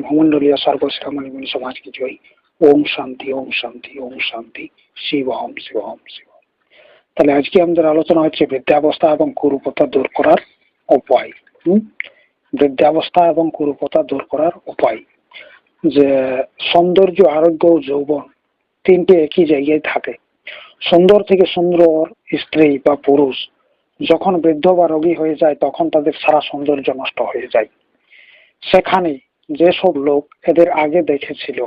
ভূমণ্ডলীয় সর্বশ্রমণিমণি সমাজ কি জয়। ওম শান্তি ওম শান্তি ওম শান্তি। শিব ওম শিব ওম শিব তাহলে আজকে আমাদের আলোচনা হচ্ছে বৃদ্ধাবস্থা এবং কুরুপতা দূর করার উপায়। বৃদ্ধাবস্থা এবং কুরুপতা দূর করার উপায়। যে সৌন্দর্য, আরোগ্য ও যৌবন তিনটে একই জায়গায় থাকে। সুন্দর থেকে সুন্দর স্ত্রী বা পুরুষ যখন বৃদ্ধ বা রোগী হয়ে যায়, তখন তাদের সারা সৌন্দর্য নষ্ট হয়ে যায়। সেখানে যেসব লোক এদের আগে দেখেছিল।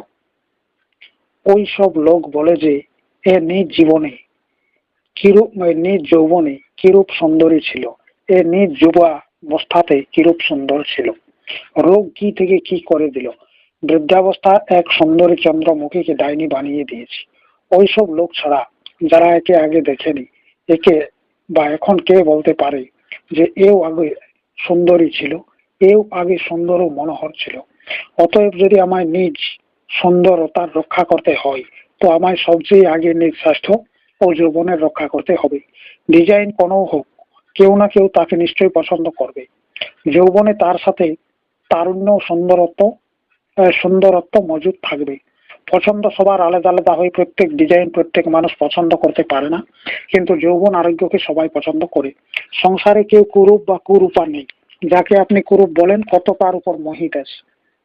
ওই সব লোক বলে যে, এ নিজ জীবনে কিরূপ নিজ যৌবনে কিরূপ সুন্দরী ছিল। এ নিজ যুবা অবস্থাতে কিরূপ সুন্দর ছিল। রোগ কি থেকে কি করে দিল? বৃদ্ধাবস্থা এক সুন্দরী চন্দ্রমুখীকে ডাইনি বানিয়ে দিয়েছে। ওইসব লোক ছাড়া যারা একে আগে দেখেনি, একে বা এখন কে বলতে পারে যে, এও আগে সুন্দরী ছিল, এও আগে সুন্দর ও মনোহর ছিল। অতএব যদি আমায় নিজ সুন্দরতার রক্ষা করতে হয়, তো আমায় সবচেয়ে আগে নিজ স্বাস্থ্য ও যৌবনের রক্ষা করতে হবে। ডিজাইন কোনো হোক, কেউ না কেউ তাকে নিশ্চয়ই পছন্দ করবে। যৌবনে তার সাথে তারুণ্য সুন্দরত্ব সুন্দরত্ব মজুদ থাকবে। পছন্দ সবার আলাদা আলাদা হয়ে প্রত্যেক ডিজাইন প্রত্যেক মানুষ পছন্দ করতে পারে না, কিন্তু যৌবন আরোগ্যকে সবাই পছন্দ করে। সংসারে কেউ কুরূপ বা কুরূপা নেই। যাকে আপনি কুরূপ বলেন, কত তার উপর মোহিত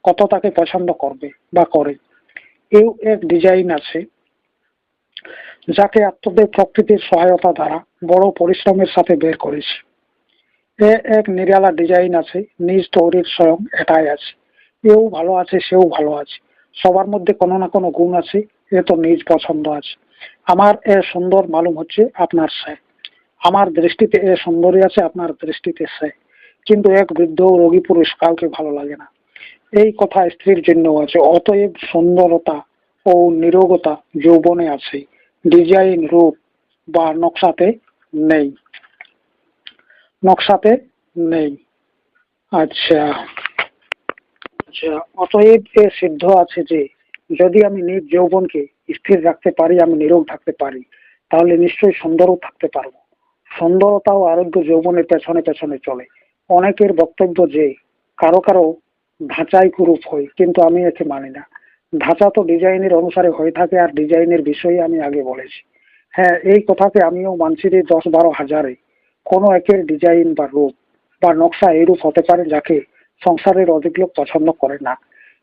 কত তাকে পছন্দ করবে বা করে। এও এক ডিজাইন আছে, যাকে আত্মদেব প্রকৃতির সহায়তা দ্বারা বড় পরিশ্রমের সাথে বের করেছে। এ এক নিরালা ডিজাইন আছে, নিজ তৈরির স্বয়ং এটাই আছে। এও ভালো আছে, সেও ভালো আছে। সবার মধ্যে কোনো না কোনো গুণ আছে, এ তো নিজ পছন্দ আছে। আমার এ সুন্দর মালুম হচ্ছে আপনার সে আমার দৃষ্টিতে এ সুন্দরী আছে, আপনার দৃষ্টিতে সে কিন্তু এক বৃদ্ধ রোগী পুরুষ কাউকে ভালো লাগে না। এই কথা স্ত্রীর জন্য আছে। অতএব সুন্দরতা ও নিরোগতা যৌবনে আছে। ডিজাইন রূপ বা নকশাতে নেই। নকশাতে নেই। আচ্ছা। আচ্ছা অতএব এ সিদ্ধ আছে যে, যদি আমি নিজ যৌবনকে স্থির রাখতে পারি, আমি নিরোগ থাকতে পারি, তাহলে নিশ্চয়ই সুন্দরও থাকতে পারব। সুন্দরতা ও আরোগ্য যৌবনের পেছনে পেছনে চলে। অনেকের বক্তব্য যে, কারও কারও ধাঁচাই কুরূপ হয় কিন্তু আমি একে মানি না। ধাঁচা তো ডিজাইনের অনুসারে হয়ে থাকে আর ডিজাইনের বিষয়ে আমি আগে বলেছি। হ্যাঁ এই কথাকে আমিও মানছি যে দশ বারো হাজারে কোনো একের ডিজাইন বা রূপ বা নকশা এরূপ হতে পারে যাকে সংসারের অধিক লোক পছন্দ করে না।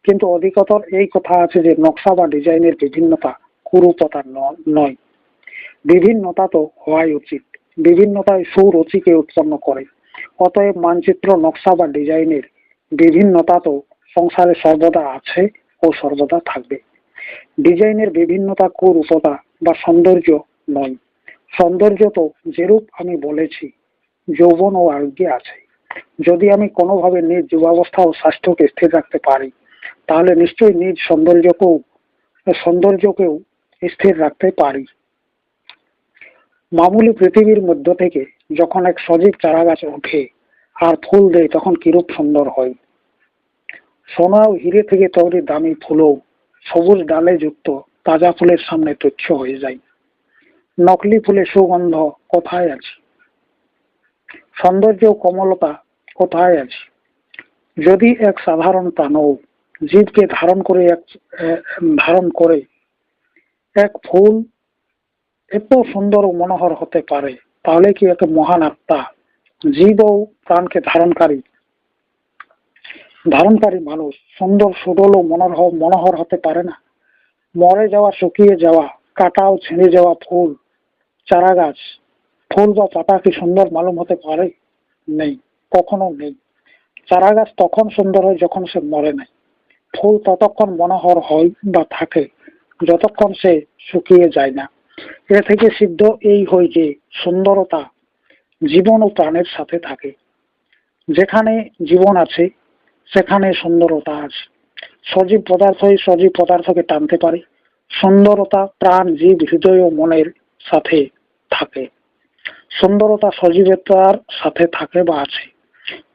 কিন্তু অধিকতর এই কথা আছে যে নকশা বা ডিজাইনের বিভিন্নতা কুরূপতা নয়। বিভিন্নতা তো হওয়াই উচিত। বিভিন্নতায় সুরুচিকে উৎপন্ন করে। অতএব মানচিত্র নকশা বা ডিজাইনের বিভিন্নতা তো সংসারে সর্বদা আছে ও সর্বদা থাকবে। ডিজাইনের বিভিন্নতা কুরূপতা বা সৌন্দর্য নয়। সৌন্দর্য তো যেরূপ আমি বলেছি, যৌবন ও আরোগ্যে আছে। যদি আমি কোনোভাবে নিজ যুবাবস্থা ও স্বাস্থ্যকে স্থির রাখতে পারি, তাহলে নিশ্চয়ই নিজ সৌন্দর্যকেও সৌন্দর্যকেও স্থির রাখতে পারি। মামুলি পৃথিবীর মধ্য থেকে যখন এক সজীব চারা গাছ ওঠে আর ফুল দেয় তখন কিরূপ সুন্দর হয়? সোনা ও হিরে থেকে তৈরি দামি ফুলও সবুজ ডালে যুক্ত, তাজা ফুলের সামনে তুচ্ছ হয়ে যায়। নকলি ফুলের সুগন্ধ কোথায় আছে? সৌন্দর্য কমলতা কোথায় আছে? যদি এক সাধারণ প্রাণও জীবকে ধারণ করে এক ধারণ করে, এক ফুল এত সুন্দর ও মনোহর হতে পারে, তাহলে কি এক মহান আত্মা জীব ও প্রাণকে ধারণকারী ধারণকারী মানুষ। সুন্দর, সুডল ও মনোহর মনোহর হতে পারে না। মরে যাওয়া, শুকিয়ে যাওয়া, কাটা ও ছিঁড়ে যাওয়া ফুল চারা গাছ ফুল বা পাতা কি সুন্দর মালুম হতে পারে? নেই, কখনো নেই। চারা গাছ তখন সুন্দর হয় যখন সে মরে নাই। ফুল ততক্ষণ মনোহর হয় বা থাকে, যতক্ষণ সে শুকিয়ে যায় না। এ থেকে সিদ্ধ এই হয় যে, সুন্দরতা জীবন ও প্রাণের সাথে থাকে। যেখানে জীবন আছে, সেখানে সুন্দরতা আছে। সজীব পদার্থই সজীব পদার্থকে টানতে পারে। সুন্দরতা প্রাণ, জীব, হৃদয় ও মনের সাথে থাকে। সুন্দরতা সজীবতার সাথে থাকে বা আছে।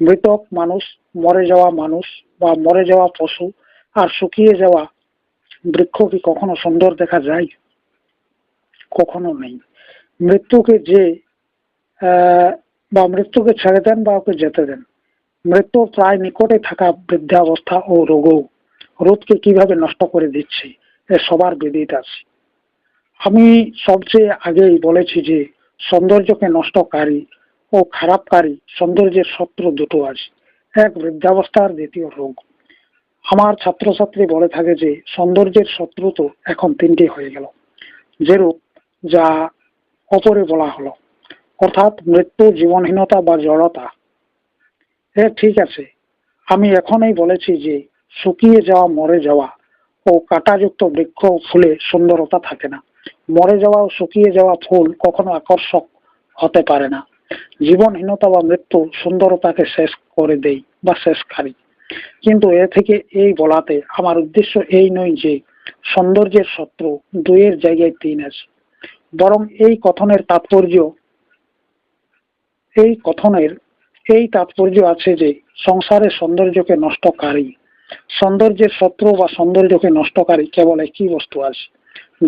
মৃতক মানুষ, মরে যাওয়া মানুষ বা মরে যাওয়া পশু আর শুকিয়ে যাওয়া বৃক্ষ কি কখনো সুন্দর দেখা যায়? কখনো নেই। মৃত্যুকে যে বা মৃত্যুকে ছেড়ে দেন বা ওকে যেতে দেন। মৃত্যুর প্রায় নিকটে থাকা বৃদ্ধাবস্থা ও রোগও রোদকে কীভাবে নষ্ট করে দিচ্ছে, এ সবার বিদিত আছে। আমি সবচেয়ে আগেই বলেছি যে, সৌন্দর্যকে নষ্টকারী ও খারাপকারী সৌন্দর্যের শত্রু দুটো আছে। এক বৃদ্ধাবস্থার, দ্বিতীয় রোগ। আমার ছাত্রছাত্রী বলে থাকে যে, সৌন্দর্যের শত্রু তো এখন তিনটি হয়ে গেল। যেরূপ যা অপরে বলা হলো। অর্থাৎ মৃত্যু, জীবনহীনতা বা জড়তা। হ্যাঁ ঠিক আছে। আমি এখনই বলেছি যে, শুকিয়ে যাওয়া, মরে যাওয়া ও কাঁটাযুক্ত বৃক্ষ ফুলে সুন্দরতা থাকে না। মরে যাওয়া ও শুকিয়ে যাওয়া ফুল কখনো আকর্ষক হতে পারে না। জীবনহীনতা বা মৃত্যু সুন্দরতাকে শেষ করে দেই বা শেষকারী কিন্তু এ থেকে এই বলাতে আমার উদ্দেশ্য এই নয় যে, সৌন্দর্যের শত্রু দুইয়ের জায়গায় তিন আছে। বরং এই কথনের তাৎপর্য এই কথনের এই তাৎপর্য আছে যে সংসারের সৌন্দর্যকে নষ্টকারী। সৌন্দর্যের শত্রু বা সৌন্দর্যকে নষ্টকারী কেবল একই বস্তু আছে,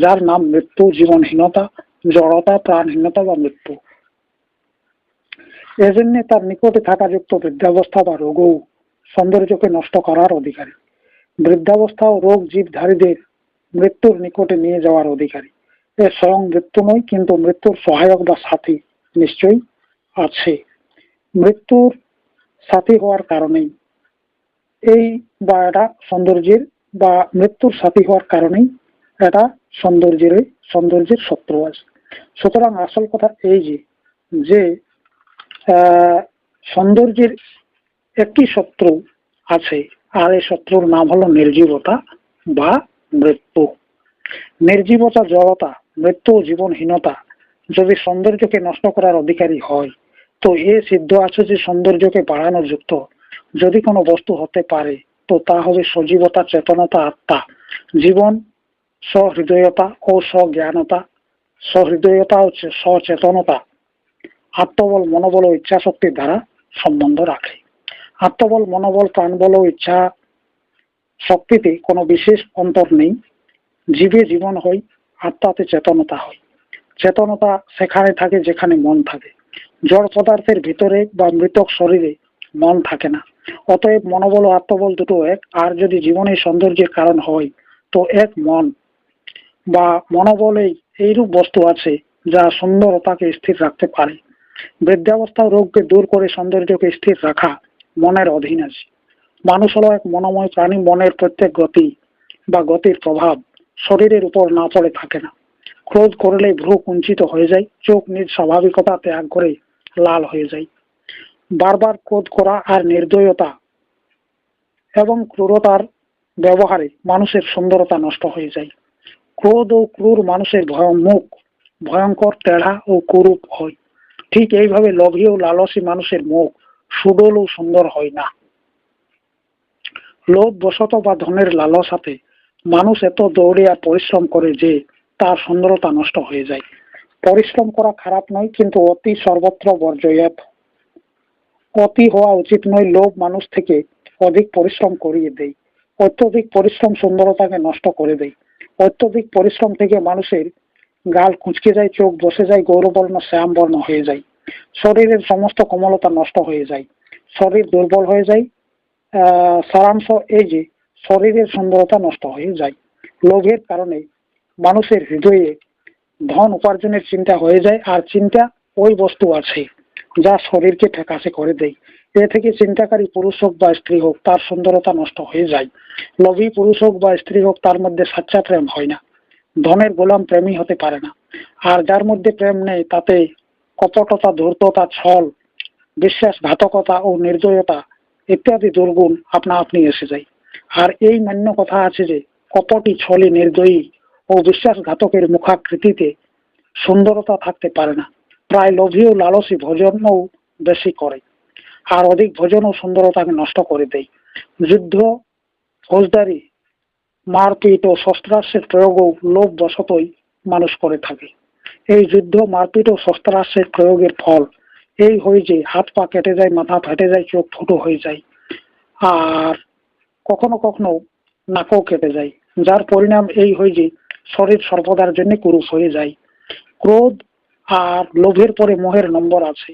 যার নাম মৃত্যু, জীবনহীনতা, জড়তা, প্রাণহীনতা বা মৃত্যু। এজন্য তার নিকটে থাকাযুক্ত বৃদ্ধাবস্থা বা রোগও সৌন্দর্যকে নষ্ট করার অধিকারী। বৃদ্ধাবস্থা ও রোগ জীবধারীদের মৃত্যুর নিকটে নিয়ে যাওয়ার অধিকারী। এ স্বয়ং মৃত্যু নয় কিন্তু মৃত্যুর সহায়ক বা সাথী নিশ্চয়ই আছে। মৃত্যুর সাথী হওয়ার কারণেই। এই বা এটা সৌন্দর্যের বা মৃত্যুর সাথী হওয়ার কারণেই এটা সৌন্দর্যের সৌন্দর্যের শত্রু আছে সুতরাং আসল কথা এই যে যে সৌন্দর্যের একটি শত্রু আছে, আর এই শত্রুর নাম হলো নির্জীবতা বা মৃত্যু। নির্জীবতা জড়তা, মৃত্যু জীবনহীনতা যদি সৌন্দর্যকে নষ্ট করার অধিকারী হয় তো এ সিদ্ধ আছে যে সৌন্দর্যকে বাড়ানো যুক্ত। যদি কোনো বস্তু হতে পারে, তো তা হবে সজীবতা, চেতনতা, আত্মা। জীবন, সহৃদয়তা ও স্বজ্ঞানতা সহৃদয়তা ও সচেতনতা। আত্মবল, মনোবল ও ইচ্ছা শক্তির দ্বারা সম্বন্ধ রাখে। আত্মবল, মনোবল, প্রাণবল ও ইচ্ছা শক্তিতে কোনো বিশেষ অন্তর নেই। জীবে জীবন হয়, আত্মাতে চেতনতা হয়। চেতনতা সেখানে থাকে যেখানে মন থাকে। জড় পদার্থের ভিতরে বা মৃতক শরীরে মন থাকে না। অতএব মনোবল ও আত্মবল দুটো এক, আর যদি জীবনে সৌন্দর্যের কারণ হয়, তো এক মন। বা মনোবলেই এইরূপ বস্তু আছে, যা সুন্দরতাকে স্থির রাখতে পারে। বৃদ্ধাবস্থা রোগকে দূর করে সৌন্দর্যকে স্থির রাখা মনের অধীন আছে। মানুষ হলো এক মনোময় প্রাণী, মনের প্রত্যেক গতি বা গতির প্রভাব শরীরের উপর না পড়ে থাকে না। ক্রোধ করলে ভ্রু কুঞ্চিত হয়ে যায়, চোখ নিজ স্বাভাবিকতা ত্যাগ করে লাল হয়ে যায়। বারবার ক্রোধ করা আর নির্দয়তা এবং ক্রূরতার ব্যবহারে মানুষের সুন্দরতা নষ্ট হয়ে যায়। ক্রোধ ও ক্রূর মানুষের ভয় মুখ ভয়ঙ্কর তেড়া ও কুরূপ হয় ঠিক এইভাবে লোভী ও লালসী মানুষের মুখ সুডল ও সুন্দর হয় না। লোভ বশত বা ধনের লালসাতে মানুষ এত দৌড়ে আর পরিশ্রম করে যে তার সুন্দরতা নষ্ট হয়ে যায়। পরিশ্রম করা খারাপ নয়, কিন্তু অতি সর্বত্র বর্জয়াত। অতি হওয়া উচিত নয় লোভ মানুষ থেকে অধিক পরিশ্রম করিয়ে দেয় অত্যধিক পরিশ্রম সুন্দরতাকে নষ্ট করে দেয় অত্যধিক পরিশ্রম থেকে মানুষের গাল কুঁচকে যায়, চোখ বসে যায়, গৌরবর্ণ শ্যাম বর্ণ হয়ে যায়। শরীরের সমস্ত কোমলতা নষ্ট হয়ে যায়। শরীর দুর্বল হয়ে যায়। সারাংশ এই যে শরীরের সুন্দরতা নষ্ট হয়ে যায়। লোভের কারণে মানুষের হৃদয়ে ধন উপার্জনের চিন্তা হয়ে যায় আর চিন্তা ওই বস্তু আছে যা শরীরকে ঠেকাশে করে দেয়। এ থেকে চিন্তাকারী পুরুষ হোক বা স্ত্রী হোক, তার সুন্দরতা নষ্ট হয়ে যায়। লোভী পুরুষ হোক বা স্ত্রী হোক, তার মধ্যে সাচ্চা প্রেম হয় না। ধনের গোলাম প্রেমী হতে পারে না। আর যার মধ্যে প্রেম নেই, তাতে কপটতা, ধূর্ততা, ছল, বিশ্বাসঘাতকতা ও নির্দয়তা ইত্যাদি দুর্গুণ আপনা আপনি এসে যায়। আর এই মান্য কথা আছে যে, কপটি ছলি নির্দয়ী ও বিশ্বাসঘাতকের মুখাকৃতিতে সুন্দরতা থাকতে পারে না। প্রায় লোভী ও লালসী ভোজনও বেশি করে। আর অধিক ভোজন ও সুন্দরতাকে নষ্ট করে দেয়। যুদ্ধ, ফৌজদারি, মারপিট ও শস্ত্রাস্ত্রের প্রয়োগও লোভ বশতই মানুষ করে থাকে। এই যুদ্ধ, মারপিট ও শস্ত্রাস্ত্রের প্রয়োগের ফল এই হয় যে হাত পা কেটে যায়, মাথা ফেটে যায়, চোখ ফুটো হয়ে যায়। আর কখনো কখনো নাকও কেটে যায়। যার পরিণাম এই হয় যে শরীর সর্বদার জন্য কুরুপ হয়ে যায়। ক্রোধ আর লোভের পরে মোহের নম্বর আছে।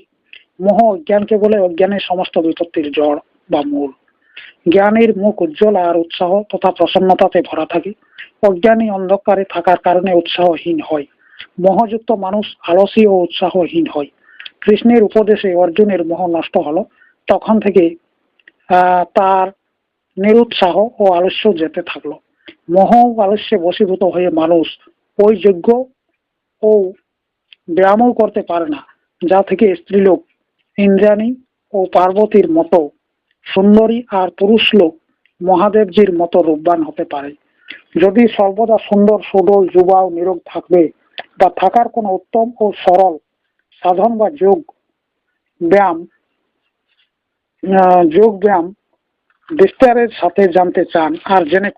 মোহ অজ্ঞানকে বলে অজ্ঞানের সমস্ত বিপত্তির জড় বা মূল। জ্ঞানের মুখ উজ্জ্বল আর উৎসাহ তথা প্রসন্নতাতে ভরা থাকে। অজ্ঞানী অন্ধকারে থাকার কারণে উৎসাহহীন হয়। মোহযুক্ত মানুষ আলসী ও উৎসাহহীন হয়। কৃষ্ণের উপদেশে অর্জুনের মোহ নষ্ট হলো। তখন থেকে তার নিরুৎসাহ ও আলস্য যেতে থাকল। মোহ আলস্যে বশীভূত হয়ে মানুষ ওই যোগ্য ও ব্যায়ামও করতে পারে না, যা থেকে স্ত্রীলোক, ইন্দ্রাণী ও পার্বতীর মতো সুন্দরী আর পুরুষ লোক মহাদেবজির মতো রূপবান হতে পারে। যদি সর্বদা সুন্দর, সুডল যুবা ও নিরোগ থাকবে বা থাকার কোনো উত্তম ও সরল সাধন বা যোগ ব্যায়াম যোগ ব্যায়াম বিস্তারের সাথে জানতে চান আর জেনে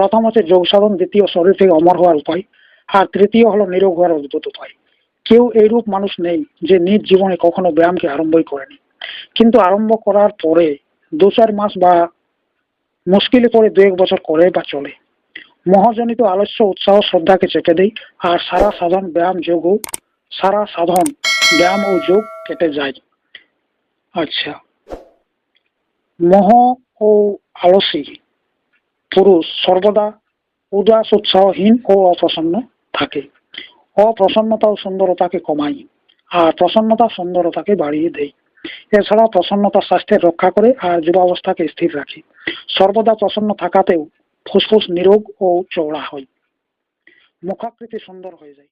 প্রথম হচ্ছে যোগ সাধন দ্বিতীয় শরীর থেকে অমর হওয়ার উপায়, আর তৃতীয় হলো নিরোগ হওয়ার অদ্ভুত উপায়। কেউ এইরূপ মানুষ নেই যে নিজ জীবনে কখনো ব্যায়ামকে আরম্ভই করেনি। কিন্তু আরম্ভ করার পরে দু চার মাস বা মুশকিলে পড়ে দু এক বছর করে বা চলে। মহাজনিত আলস্য, উৎসাহ, শ্রদ্ধাকে চেপে দেয় আর সারা সাধন ব্যায়াম যোগ ও সারা সাধন ব্যায়াম ও যোগ কেটে যায়। আচ্ছা। মোহ ও আলসী। পুরুষ সর্বদা উদাস উৎসাহহীন ও অপ্রসন্ন থাকে। অপ্রসন্নতা ও সুন্দরতাকে কমাই আর প্রসন্নতা সুন্দরতাকে বাড়িয়ে দেয়। এছাড়া প্রসন্নতা স্বাস্থ্যের রক্ষা করে আর যুবাবস্থাকে স্থির রাখে। সর্বদা প্রসন্ন থাকাতেও ফুসফুস নিরোগ ও চওড়া হয়। মুখাকৃতি সুন্দর হয়ে যায়।